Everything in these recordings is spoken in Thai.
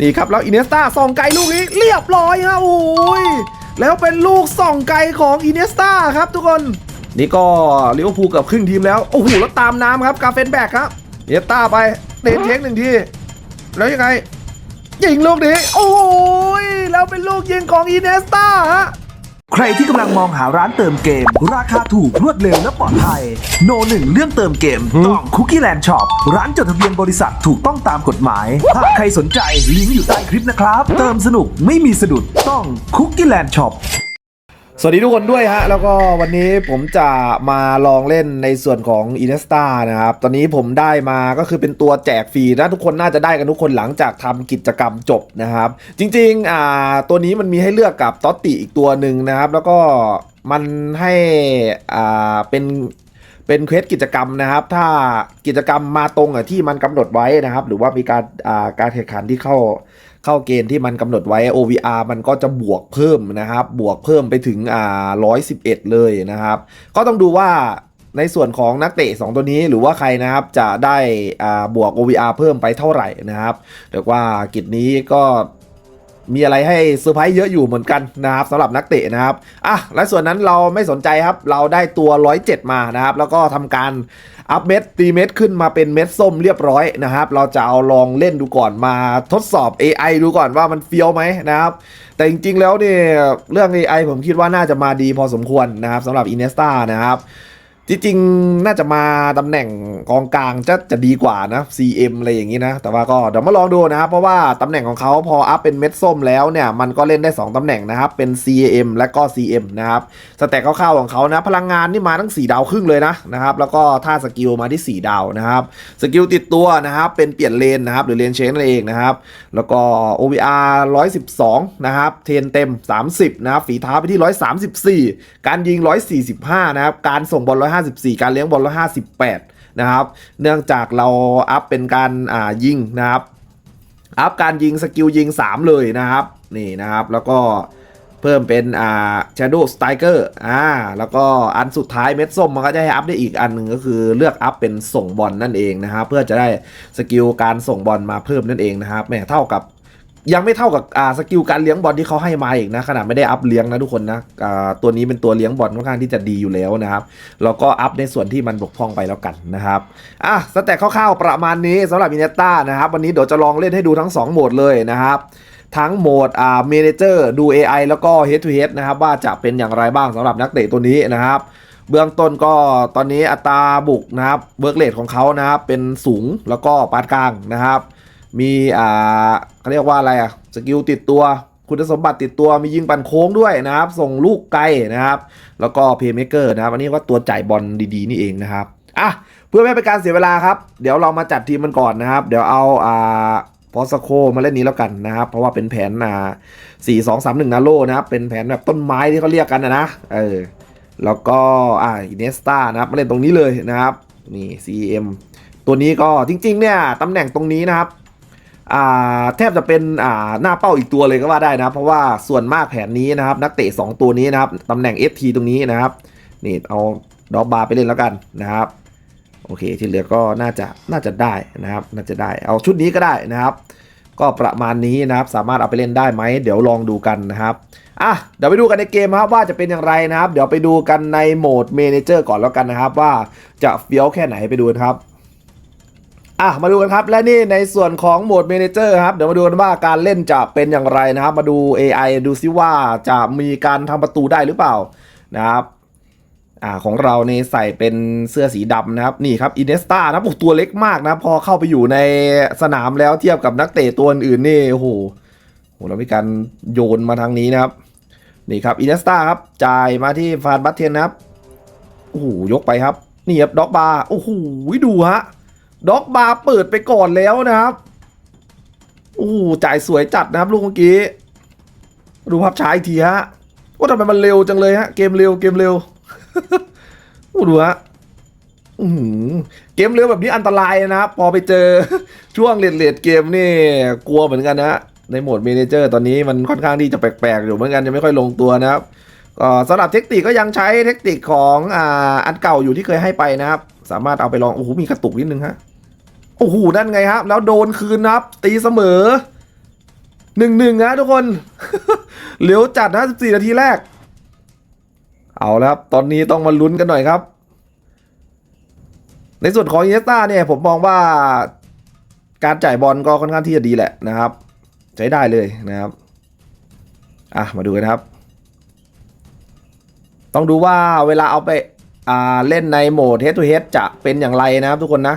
นี่ครับ แล้วอินเนสตาส่องไกลลูกนี้เรียบร้อยฮะโอ้ยแล้วเป็นลูกส่องไกลของอินเนสตาครับทุกคน นี่ก็ลิเวอร์พูลกับครึ่งทีมแล้ว โอ้โหแล้วตามน้ำครับกาเฟนแบกครับอินเนสตาไปเตะเทคหนึ่งทีแล้วยังไงยิงลูกนี้โอ้ยแล้วเป็นลูกยิงของอินเนสตาฮะ ใครที่กำลังมองหาร้านเติมเกม ราคาถูกรวดเร็วและปลอดภัย โนหนึ่งเรื่องเติมเกมต้องคุกกี้แลนด์ช็อปร้านจดทะเบียนบริษัทถูกต้องตามกฎหมายหากใครสนใจลิงก์อยู่ใต้คลิปนะครับ เติมสนุกไม่มีสะดุดต้องคุกกี้แลนด์ช็อป สวัสดีทุกคนด้วยฮะ แล้วก็วันนี้ผมจะมาลองเล่นในส่วนของ i n น e s t a นะครับ ตอนนี้ผมได้มาก็คือเป็นตัวแจกฟรีนะทุกคนน่าจะได้กันทุกคนหลังจากทำกิจกรรมจบนะครับ จริงๆอ่าตัวนี้มันมีให้เลือกกับตอตติอีกตัวหนึ่งนะครับ แล้วก็มันให้อ่าเป็นเป็นเควสกิจกรรมนะครับ ถ้ากิจกรรมมาตรงกับที่มันกำหนดไว้นะครับ หรือว่ามีการอ่าการแข่งขันที่เข้า เข้าเกณฑ์ที่มันกำหนดไว้ OVR มันก็จะบวกเพิ่มนะครับ บวกเพิ่มไปถึงอ่า111 เลยนะครับ ก็ต้องดูว่าในส่วนของนักเตะ 2 ตัวนี้หรือว่าใครนะครับจะได้อ่าบวก OVR เพิ่มไปเท่าไหร่นะครับเรียกว่ากิจนี้ก็มีอะไรให้เซอร์ไพรส์เยอะอยู่เหมือนกันนะครับสำหรับนักเตะนะครับอะและส่วนนั้นเราไม่สนใจครับ เราได้ตัว 107 มานะครับ แล้วก็ทำการ อัพเม็ดตีเม็ดขึ้นมาเป็นเม็ดส้มเรียบร้อยนะครับ เราจะเอาลองเล่นดูก่อนมาทดสอบ AI ดูก่อนว่ามันเฟี้ยวไหมนะครับ แต่จริงๆแล้วเนี่ยเรื่อง AI ผมคิดว่าน่าจะมาดีพอสมควรนะครับสำหรับ i n น e s t a นะครับ จริงๆน่าจะมาตำแหน่งกองกลางจะจะดีกว่านะ CM อะไรอย่างนี้นะ แต่ว่าก็เดี๋ยวมาลองดูนะครับ เพราะว่าตำแหน่งของเขาพออัพเป็นเม็ดส้มแล้วเนี่ยมันก็เล่นได้ 2ตำแหน่งนะครับ เป็น CM และก็ CM นะครับ สแต็กคร่าวๆของเขานะ พลังงานนี่มาทั้ง 4 ดาวครึ่งเลยนะนะครับ แล้วก็ท่าสกิลมาที่ 4 ดาวนะครับ สกิลติดตัวนะครับเป็นเปลี่ยนเลนนะครับหรือเลนเชนนั่นเองนะครับ แล้วก็ OVR 112 นะครับ เทนเต็ม 30 นะครับ ฝีเท้าไปที่ 134 การยิง 145 นะครับ การส่งบอล54 การเลี้ยงบอล158 นะครับ เนื่องจากเราอัพเป็นการอ่ายิงนะครับ อัพการยิงสกิลยิง 3 เลยนะครับ นี่นะครับ แล้วก็เพิ่มเป็นอ่า Shadow Striker อ่า แล้วก็อันสุดท้ายเม็ดส้มมันก็จะให้อัพได้อีกอันหนึ่งก็คือเลือกอัพเป็นส่งบอลนั่นเองนะครับ เพื่อจะได้สกิลการส่งบอลมาเพิ่มนั่นเองนะครับแหมเท่ากับ ยังไม่เท่ากับอ่าสกิลการเลี้ยงบอลที่เขาให้มาอีกนะขนาดไม่ได้อัพเลี้ยงนะทุกคนนะอ่าตัวนี้เป็นตัวเลี้ยงบอลค่อนข้างที่จะดีอยู่แล้วนะครับแล้วก็อัพในส่วนที่มันบกพร่องไปแล้วกันนะครับอะสแต็กคร่าวๆประมาณนี้สำหรับอินเนต้านะครับวันนี้เดี๋ยวจะลองเล่นให้ดูทั้ง 2 โหมดเลยนะครับทั้งโหมดอ่าเมนเจอร์ดู AI แล้วก็ Head to Head นะครับว่าจะเป็นอย่างไรบ้างสำหรับนักเตะตัวนี้นะครับเบื้องต้นก็ตอนนี้อัตราบุกนะครับเบิร์กเลทของเขานะครับเป็นสูงแล้วก็ปานกลางนะครับ มีอ่าเขาเรียกว่าอะไรอะสกิลติดตัว คุณสมบัติติดตัวมียิงปั่นโค้งด้วยนะครับ ส่งลูกไกลนะครับ แล้วก็เพย์เมเกอร์นะครับ อันนี้ก็ตัวจ่ายบอลดีๆ นี่เองนะครับอะเพื่อไม่ให้เป็นการเสียเวลาครับ เดี๋ยวเรามาจัดทีมมันก่อนนะครับ เดี๋ยวเอาอ่าพอสโคมาเล่นนี้แล้วกันนะครับ เพราะว่าเป็นแผนอ่าสี่สองสามหนึ่งนาโลนะครับ เป็นแผนแบบต้นไม้ที่เขาเรียกกันนะนะเออแล้วก็อ่าอินเนสตานะครับมาเล่นตรงนี้เลยนะครับนี่ CM ตัวนี้ก็จริงๆเนี่ยตำแหน่งตรงนี้นะครับ แทบจะเป็นหน้าเป้าอีกตัวเลยก็ว่าได้นะเพราะว่าส่วนมากแผนนี้นะครับ นักเตะ 2 ตัวนี้นะครับตำแหน่ง FT ตรงนี้นะครับนี่เอาดอกบาร์ไปเล่นแล้วกันนะครับ โอเคที่เหลือก็น่าจะน่าจะได้นะครับ น่าจะได้เอาชุดนี้ก็ได้นะครับ ก็ประมาณนี้นะครับ สามารถเอาไปเล่นได้ไหมเดี๋ยวลองดูกันนะครับอะเดี๋ยวไปดูกันในเกมครับว่าจะเป็นอย่างไรนะครับ เดี๋ยวไปดูกันในโหมดเมนเจอร์ก่อนแล้วกันนะครับ ว่าจะเฟี้ยวแค่ไหนไปดูกันครับ อะมาดูกันครับ และนี่ในส่วนของโหมดเมนเจอร์ครับ เดี๋ยวมาดูกันว่าการเล่นจะเป็นอย่างไรนะครับ มาดู AI ดูซิว่าจะมีการทำประตูได้หรือเปล่านะครับอ่าของเราเนี่ยใส่เป็นเสื้อสีดำนะครับ นี่ครับอินเนสตานะครับโอ้โหตัวเล็กมากนะ พอเข้าไปอยู่ในสนามแล้วเทียบกับนักเตะตัวอื่นนี่โอ้โหโหเรามีการโยนมาทางนี้นะครับ นี่ครับอินเนสตาครับจ่ายมาที่ฟานบัตเทนนะครับโอ้โหยกไปครับ นี่ครับด็อกบาร์โอ้โหดูฮะ ด็อกบาร์เปิดไปก่อนแล้วนะครับโอ้จ่ายสวยจัดนะครับลูกเมื่อกี้ ดูภาพช้าอีกทีฮะว่าทำไมมันเร็วจังเลยฮะ เกมเร็วเกมเร็วโอ้ดูฮะอื้อหือเกมเร็วแบบนี้อันตรายนะครับพอไปเจอช่วงเลดเลดเกมนี่กลัวเหมือนกันนะในโหมดเมเนเจอร์ตอนนี้มันค่อนข้างที่จะแปลกๆอยู่เหมือนกันยังไม่ค่อยลงตัวนะครับก็สำหรับเทคนิคก็ยังใช้เทคนิคของอ่าอันเก่าอยู่ที่เคยให้ไปนะครับ สามารถเอาไปลองโอ้โหมีกระตุกนิดนึงฮะ โอ้โหนั่นไงครับ แล้วโดนคืนนะครับ ตีเสมอหนึ่งหนึ่งนะทุกคนเหลียวจัดนะ14นาทีแรก เอาแล้วครับ ตอนนี้ต้องมาลุ้นกันหน่อยครับ ในส่วนของเยสตาเนี่ย ผมมองว่าการจ่ายบอลก็ค่อนข้างที่จะดีแหละนะครับ ใช้ได้เลยนะครับ อะ มาดูกันครับ ต้องดูว่าเวลาเอาไปอ่าเล่นในโหมด head to head จะเป็นอย่างไรนะครับทุกคนนะ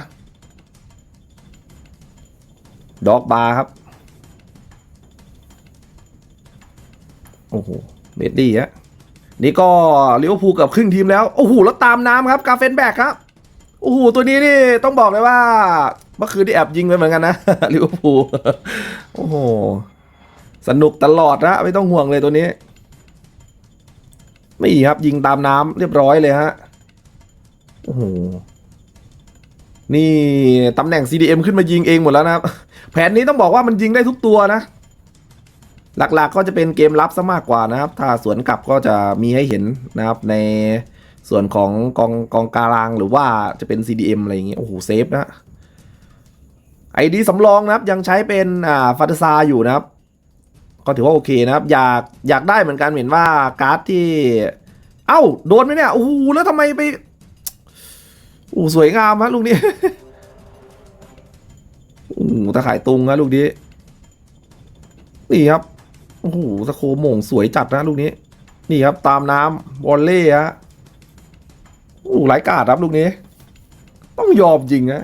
ด็อกบาร์ครับ โอ้โหเบดดี้ฮะนี่ก็ลิเวอร์พูลเกับครึ่งทีมแล้ว โอ้โห แล้วตามน้ำครับ กาเฟนแบกครับ โอ้โห ตัวนี้นี่ต้องบอกเลยว่า เมื่อคืนที่แอบยิงไปเหมือนกันนะลิเวอร์พูลโอ้โห สนุกตลอดนะไม่ต้องห่วงเลยตัวนี้ ไม่ครับยิงตามน้ำเรียบร้อยเลยฮะ โอ้โห นี่ตำแหน่ง CDM ขึ้นมายิงเองหมดแล้วนะครับ แผนนี้ต้องบอกว่ามันยิงได้ทุกตัวนะ หลักๆก็จะเป็นเกมรับซะมากกว่านะครับ ถ้าสวนกลับก็จะมีให้เห็นนะครับ ในส่วนของกองกองกลางหรือว่าจะเป็น CDM อะไรอย่างเงี้ยโอ้โหเซฟนะไอดีสำรองนะครับยังใช้เป็นอ่าฟาตซาอยู่นะครับ ก็ถือว่าโอเคนะครับ อยากอยากได้เหมือนกันเห็นว่าการ์ดที่ เอ้า โดนไหมเนี่ยโอ้โหแล้วทำไมไปโอ้สวยงามฮะลูกนี้ โอ้โหตะข่ายตุงนะลูกนี้นี่ครับโอ้โหสะโคมงสวยจัดนะลูกนี้ นี่ครับ ตามน้ำวอลเล่ฮะโอ้โหหลายกาดครับลูกนี้ ต้องยอมจริงนะ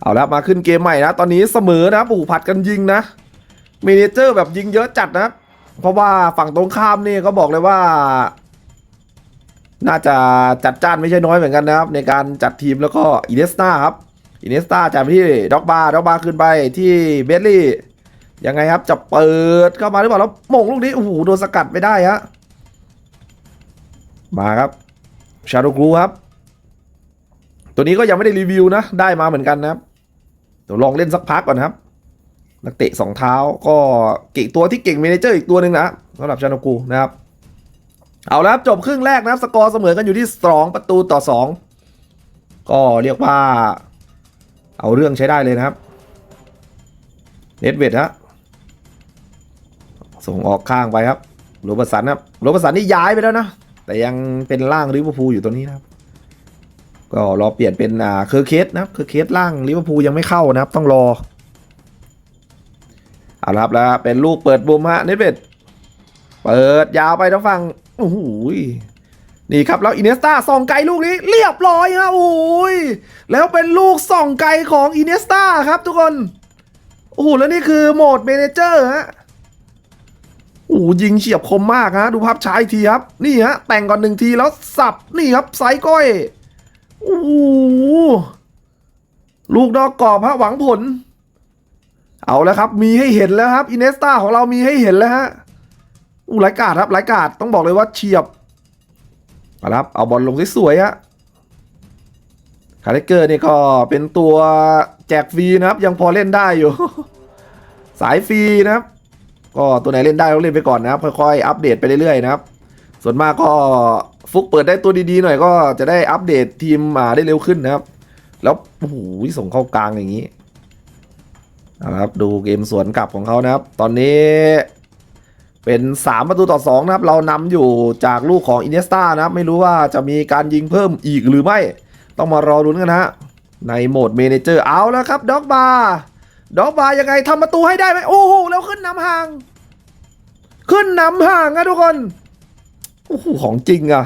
เอาละมาขึ้นเกมใหม่นะ ตอนนี้เสมอนะครับโอ้โหผัดกันยิงนะเมเนเจอร์แบบยิงเยอะจัดนะ เพราะว่าฝั่งตรงข้ามนี่ก็บอกเลยว่า น่าจะจัดจ้านไม่ใช่น้อยเหมือนกันนะครับ ในการจัดทีมแล้วก็อินเนสตาครับ อินเนสตาจ่ายไปที่ด็อกบาร์ด็อกบาร์ขึ้นไปที่เบสลี่ยังไงครับจะเปิดเข้ามาหรือเปล่าแล้วโมงลูกนี้โอ้โหโดนสกัดไม่ได้ฮะมาครับชาโดกรูครับ ตัวนี้ก็ยังไม่ได้รีวิวนะ ได้มาเหมือนกันนะครับเดี๋ยวลองเล่นสักพักก่อนนะครับ นักเตะสองเท้าก็เก่งตัวที่เก่งเมเนเจอร์อีกตัวหนึ่งนะสำหรับชาโนกูนะครับ เอาแล้วครับจบครึ่งแรกนะครับ สกอร์เสมอกันอยู่ที่สองประตูต่อสองก็เรียกว่า เอาเรื่องใช้ได้เลยนะครับเน็ตเวดฮะส่งออกข้างไปครับโรบสันครับโรบสันนี่ย้ายไปแล้วนะ แต่ยังเป็นล่างลิเวอร์พูลอยู่ตัวนี้นะครับ ก็รอเปลี่ยนเป็นอ่าเคอร์เคสนะครับเคอร์เคสล่างลิเวอร์พูลยังไม่เข้านะครับ ต้องรอเอาละครับแล้วเป็นลูกเปิดบุมฮะเน็ตเวดเปิดยาวไปทางฝั่งโอ้โห นี่ครับ แล้วอินเนสตาส่องไกลลูกนี้เรียบร้อยฮะโอ้ยแล้วเป็นลูกส่องไกลของอินเนสตาครับทุกคนโอ้โหแล้วนี่คือโหมดเมเนเจอร์ฮะโอ้ยิงเฉียบคมมากฮะดูภาพช้าอีกทีครับ นี่ฮะแต่งก่อนหนึ่งทีแล้วสับนี่ครับไซก้อยโอ้ลูกนอกกรอบฮะหวังผล เอาแล้วครับ มีให้เห็นแล้วครับอินเนสตาของเรามีให้เห็นแล้วฮะอู้หลายกาดครับหลายกาดต้องบอกเลยว่าเฉียบาครับเอาบอลลงสวยๆฮะคาร์เกอร์นี่ก็เป็นตัวแจกฟรีนะครับ ยังพอเล่นได้อยู่ สายฟรีนะครับ ก็ตัวไหนเล่นได้ก็เล่นไปก่อนนะครับ ค่อยๆ อัปเดตไปเรื่อยๆนะครับ ส่วนมากก็ฟุกเปิดได้ตัวดีๆหน่อยก็จะได้อัปเดตทีมมาได้เร็วขึ้นนะครับ แล้วโอ้โหส่งเข้ากลางอย่างนี้เอาละครับดูเกมสวนกลับของเขานะครับ ตอนนี้ เป็น 3 ประตูต่อ2นะครับ เรานำอยู่จากลูกของอินเนสตานะครับ ไม่รู้ว่าจะมีการยิงเพิ่มอีกหรือไม่ ต้องมารอรุ้นกันนะฮะ ในโหมดเมนเจอร์เอาแล้วครับด็อกบาร์ด็อกบาร์ยังไงทำประตูให้ได้ไหมโอ้โหแล้วขึ้นนำห่าง ขึ้นนำห่างนะทุกคนโอ้โหของจริงอะ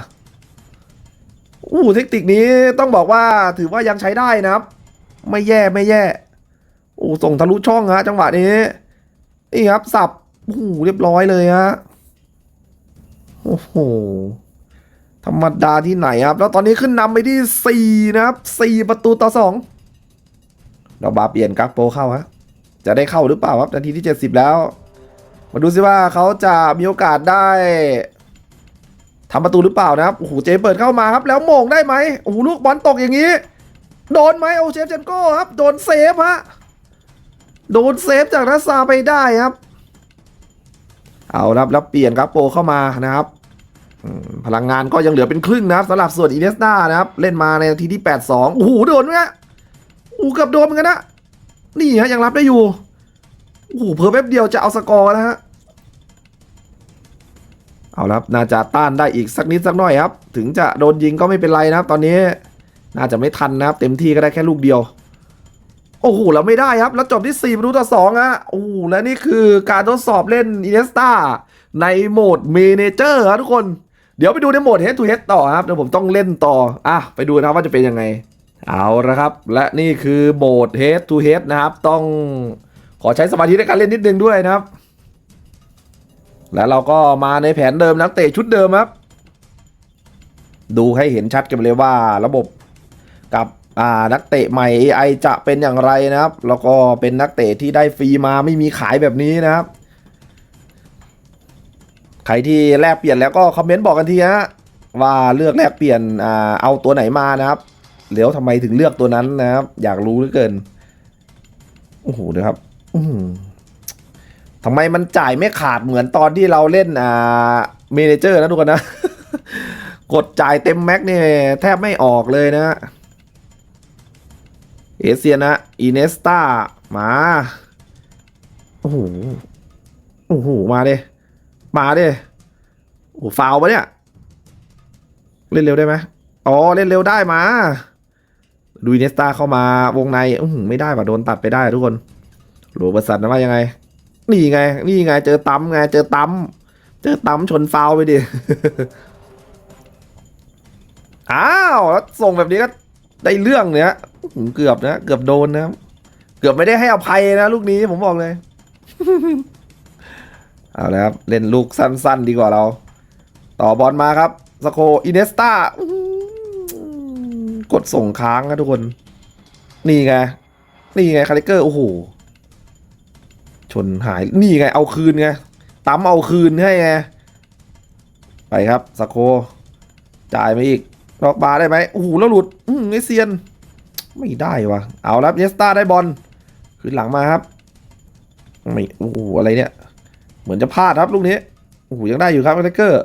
โอ้โหเทคนิคนี้ต้องบอกว่าถือว่ายังใช้ได้นะครับ ไม่แย่ไม่แย่โอ้ส่งทะลุช่องฮะจังหวะนี้นี่ครับสับ โอ้โหเรียบร้อยเลยฮะโอ้โหธรรมดาที่ไหนครับ แล้วตอนนี้ขึ้นนำไปที่ 4 นะครับ 4 ประตูต่อ 2 เราบาเปลี่ยนกักโปเข้าฮะจะได้เข้าหรือเปล่าครับนาทีที่ 70 แล้ว มาดูซิว่าเขาจะมีโอกาสได้ทำประตูหรือเปล่านะครับโอ้โหเจเปิดเข้ามาครับ แล้วโมงได้ไหมโอ้โหลูกบอลตกอย่างนี้ โดนไหมโอเชฟเจนโก้ครับ โดนเซฟฮะโดนเซฟจากนัสซาไปได้ครับ เอาละครับแล้วเปลี่ยนครับโปเข้ามานะครับพลังงานก็ยังเหลือเป็นครึ่งนะครับสำหรับส่วนอินเนสตานะครับ เล่นมาในนาทีที่ 82 โอ้โหโดนไหมฮะโอ้เกือบโดนเหมือนกันนะ นี่ฮะยังรับได้อยู่ โอ้โหเพิ่มแป๊บเดียวจะเอาสกอร์แล้วฮะ เอาละครับน่าจะต้านได้อีกสักนิดสักหน่อยครับ ถึงจะโดนยิงก็ไม่เป็นไรนะครับ ตอนนี้น่าจะไม่ทันนะครับ เต็มที่ก็ได้แค่ลูกเดียว โอ้โหเราไม่ได้ครับ แล้วจบที่ 4 ประตูต่อ2ฮะโอ้โหและนี่คือการทดสอบเล่นอินเนสตาในโหมดเมเนเจอร์ครับทุกคน เดี๋ยวไปดูในโหมด Head to Head ต่อครับ เดี๋ยวผมต้องเล่นต่อ อะ ไปดูนะครับว่าจะเป็นยังไง เอาละครับ และนี่คือโหมด Head to Head นะครับ ต้องขอใช้สมาธิในการเล่นนิดนึงด้วยนะครับ แล้วเราก็มาในแผนเดิมนักเตะชุดเดิมครับ ดูให้เห็นชัดกันไปเลยว่าระบบกับ อ่านักเตะใหม่ AI จะเป็นอย่างไรนะครับ แล้วก็เป็นนักเตะที่ได้ฟรีมาไม่มีขายแบบนี้นะครับ ใครที่แลกเปลี่ยนแล้วก็คอมเมนต์บอกกันทีฮะว่าเลือกแลกเปลี่ยนอ่าเอาตัวไหนมานะครับแล้วทำไมถึงเลือกตัวนั้นนะครับ อยากรู้เหลือเกินโอ้โหเดี๋ยครับอืทำไมมันจ่ายไม่ขาดเหมือนตอนที่เราเล่นอ่าเมเนเจอร์นะทุกคนนะ กดจ่ายเต็มแม็กเนี่ยแทบไม่ออกเลยนะ เอเซียนะอินเนสตามา โอ้โห โอ้โห มาเด้มาเด้โอ้ฟาวปะเนี่ย เล่นเร็วได้ไหมอ๋อ เล่นเร็วได้มา ดูอินเนสตาเข้ามาวงในอือหือไม่ได้ว่ะโดนตัดไปได้ทุกคนโรเบร์สันนะว่ายังไง นี่ไง นี่ไง เจอตั้มไง เจอตั้มเจอตั้มชนฟาวไปดิ อ้าว แล้วส่งแบบนี้ก็ได้เรื่องเนี่ย เกือบนะ เกือบโดนนะครับเกือบไม่ได้ให้อภัยนะ ลูกนี้ผมบอกเลย เอาละครับ เล่นลูกสั้น ๆ ดีกว่าเรา ต่อบอลมาครับสโคอินเนสตากดส่งค้างนะทุกคน นี่ไง นี่ไงคาริเกอร์ โอ้โห ชนหาย นี่ไง เอาคืนไงตั้มเอาคืนให้ไง ไปครับสโค จ่ายมาอีก ดอกบาร์ได้ไหมโอ้โห แล้วหลุด อืมไอเซียน ไม่ได้วะเอาแล้วเนสตาได้บอลขึ้นหลังมาครับไม่โอ้โหอะไรเนี่ย เหมือนจะพลาดครับลูกนี้โอ้โหยังได้อยู่ครับเอเกอร์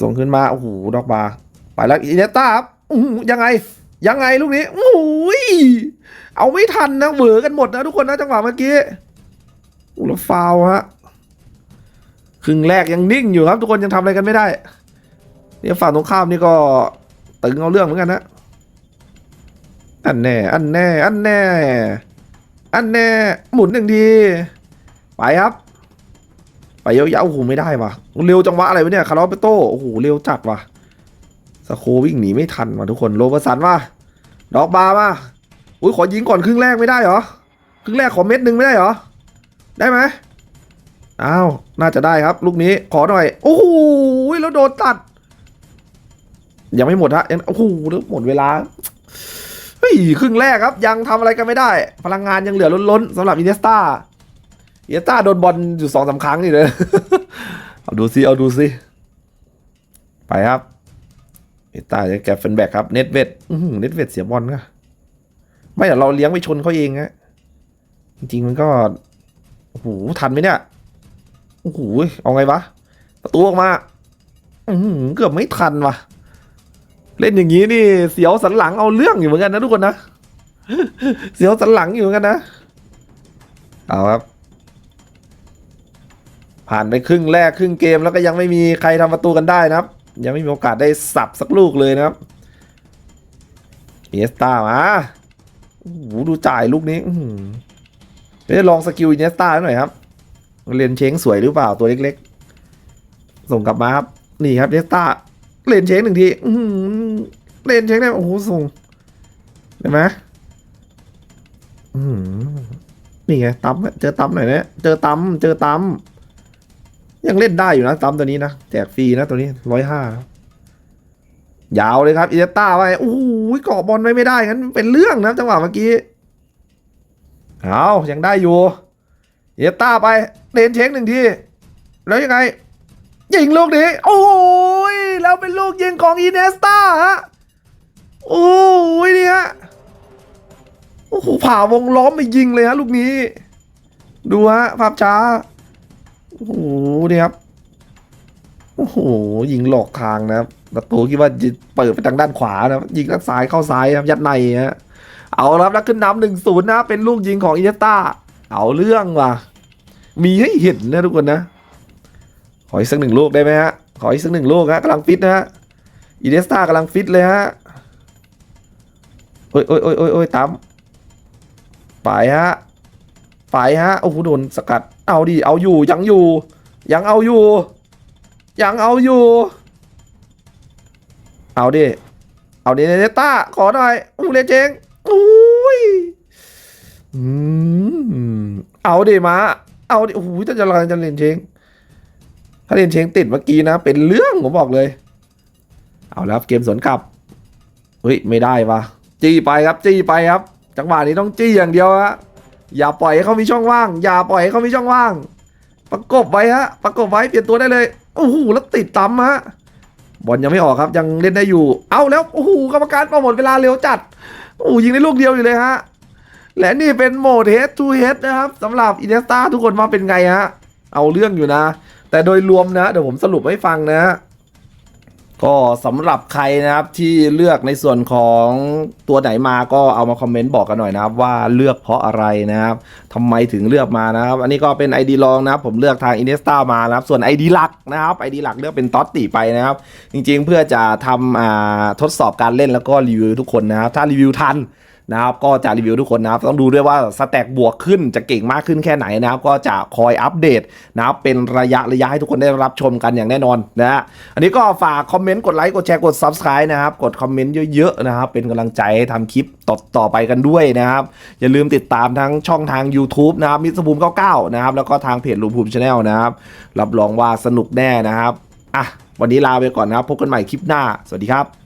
ส่งขึ้นมาโอ้โหดอกบาไปแล้วอิเนสตาครับยังไงยังไงลูกนี้โอ้ยเอาไม่ทันนะเหวอกันหมดนะทุกคนนะจังหวะเมื่อกี้โอ้ล้วฟาวฮะครึ่งแรกยังนิ่งอยู่ครับ ทุกคนยังทำอะไรกันไม่ได้เนี่ยฝั่งตรงข้ามนี่ก็ตึงเอาเรื่องเหมือนกันนะ อันแน่ อันแน่ อันแน่ อันแน่ หมุนหนึ่งที ไปครับ ไปยาวๆโอ้โหไม่ได้ว่ะ เร็วจังวะอะไรวะเนี่ย คาร์ลอสเปโต้โอ้โห เร็วจัดว่ะ สโควิ่งหนีไม่ทันว่ะทุกคน โรเบสันว่ะ ดอกบาร์มาอุ้ยขอยิงก่อนครึ่งแรกไม่ได้เหรอ ครึ่งแรกขอเม็ดหนึ่งไม่ได้เหรอ ได้ไหมอ้าว น่าจะได้ครับ ลูกนี้ ขอหน่อย โอ้โห แล้วโดนตัด ยังไม่หมดฮะยังโอ้โหแล้วหมดเวลา เฮ้ยครึ่งแรกครับยังทำอะไรกันไม่ได้ พลังงานยังเหลือล้นๆสำหรับอินเนสตาอินเนสตาโดนบอลอยู่สองสามครั้งนี่เลยเอาดูซิเอาดูซิไปครับอินเนสตาจะแกเฟนแบกครับเน็ตเวดเน็ตเวดเสียบอลก็ไม่แต่เราเลี้ยงไปชนเขาเองฮะจริงๆมันก็โอ้โหทันไหมเนี่ยโอ้โหเอาไงวะประตูออกมาอืเกือบไม่ทันว่ะ เล่นอย่างนี้นี่เสียวสันหลังเอาเรื่องอยู่เหมือนกันนะทุกคนนะ เสียวสันหลังอยู่เหมือนกันนะ เอาครับ ผ่านไปครึ่งแรกครึ่งเกมแล้วก็ยังไม่มีใครทำประตูกันได้นะครับ ยังไม่มีโอกาสได้สับสักลูกเลยนะครับเอสตามาโอ้โหดูจ่ายลูกนี้อื้อหือเดี๋ยวลองสกิลอินเนสตาหน่อยครับเรียนเช้งสวยหรือเปล่าตัวเล็กๆ ส่งกลับมาครับ นี่ครับเนสตา เล่นเช้งหนึ่งทีเล่นเช้งได้ โอ้โหส่งได้ไหมนี่ไงตั้มเจอตั้มหน่อยนี่ยเจอตั้มเจอตั้มยังเล่นได้อยู่นะตั้มตัวนี้นะแจกฟรีนะตัวนี้ร้อยห้ายาวเลยครับอิเนสตาไปโอ้โหเกาะบอลไม่ได้งั้นเป็นเรื่องนะจังหวะเมื่อกี้เอายังได้อยู่อิเนสตาไปเล่นเช้งหนึ่งทีแล้วยังไง ยิงลูกนี้ โอ้ยแล้วเป็นลูกยิงของอินเนสตาฮะ โอ้ยนี่ฮะ โอ้โหผ่าวงล้อมไปยิงเลยฮะลูกนี้ ดูฮะภาพช้า โอ้โหนี่ครับ โอ้โหยิงหลอกทางนะครับประตูคิดว่าจะเปิดไปทางด้านขวานะครับยิงด้านซ้ายเข้าซ้ายนะครับยัดในฮะเอาครับแล้วขึ้นน้ำหนึ่งศูนย์นะเป็นลูกยิงของอินเนสตาเอาเรื่องว่ะมีให้เห็นนะทุกคนนะ ขออีกสักหนึ่งลูกได้ไหมฮะ ขออีกสักหนึ่งลูกฮะกำลังฟิตนะฮะ อีเดสตากำลังฟิตเลยฮะ โอ้ยโอ้ยโอ้ยโอ้ยโอ้ยตามไปฮะ ไปฮะ โอ้โหโดนสกัด เอาดิ เอาอยู่ ยังอยู่ ยังเอาอยู่ ยังเอาอยู่ เอาดิ เอาดิเนต้า ขอหน่อยอู้เลเจงอุ้ยอืมเอาดิมา เอาดิ โอ้โหถ้าจะรจะเล่นเชง ถ้าเล่นเชงติดเมื่อกี้นะ เป็นเรื่องผมบอกเลย เอาแล้วครับเกมสวนกลับเฮ้ยไม่ได้วะจี้ไปครับจี้ไปครับ จังหวะนี้ต้องจี้อย่างเดียวฮะอย่าปล่อยให้เขามีช่องว่าง อย่าปล่อยให้เขามีช่องว่าง ประกบไว้ฮะประกบไว้เปลี่ยนตัวได้เลยโอ้โหแล้วติดตำฮะบอลยังไม่ออกครับยังเล่นได้อยู่ เอาแล้วโอ้โหกรรมการประหมดเวลาเร็วจัดโอ้โหยิงในลูกเดียวอยู่เลยฮะและนี่เป็นโหมด head to head นะครับสำหรับอินเนสตาทุกคนมาเป็นไงฮะเอาเรื่องอยู่นะ แต่โดยรวมนะ เดี๋ยวผมสรุปให้ฟังนะ ก็สำหรับใครนะครับที่เลือกในส่วนของตัวไหนมาก็เอามาคอมเมนต์บอกกันหน่อยนะครับ ว่าเลือกเพราะอะไรนะครับทำไมถึงเลือกมานะครับ อันนี้ก็เป็น ID รองนะครับผมเลือกทาง i n น e s t a มานะครับ ส่วน ID หลักนะครับ ID หลักเลือกเป็นท็อตติไปนะครับ จริงๆ เพื่อจะทำทดสอบการเล่นแล้วก็รีวิวทุกคนนะครับถ้ารีวิวทัน นะครับก็จะรีวิวทุกคนนะครับต้องดูด้วยว่าสแต็กบวกขึ้นจะเก่งมากขึ้นแค่ไหนนะครับก็จะคอยอัปเดตนะครับเป็นระยะระยะให้ทุกคนได้รับชมกันอย่างแน่นอนนะฮะอันนี้ก็ฝากคอมเมนต์กดไลค์กดแชร์กด Subscribe นะครับกดคอมเมนต์เยอะๆนะครับเป็นกำลังใจให้ทำคลิปต่อต่อไปกันด้วยนะครับอย่าลืมติดตามทั้งช่องทาง YouTube นะครับมิสบูม99นะครับแล้วก็ทางเพจลูภูมิชาแนลนะครับรับรองว่าสนุกแน่นะครับอะวันนี้ลาไปก่อนนะครับพบกันใหม่คลิปหน้า สวัสดีครับ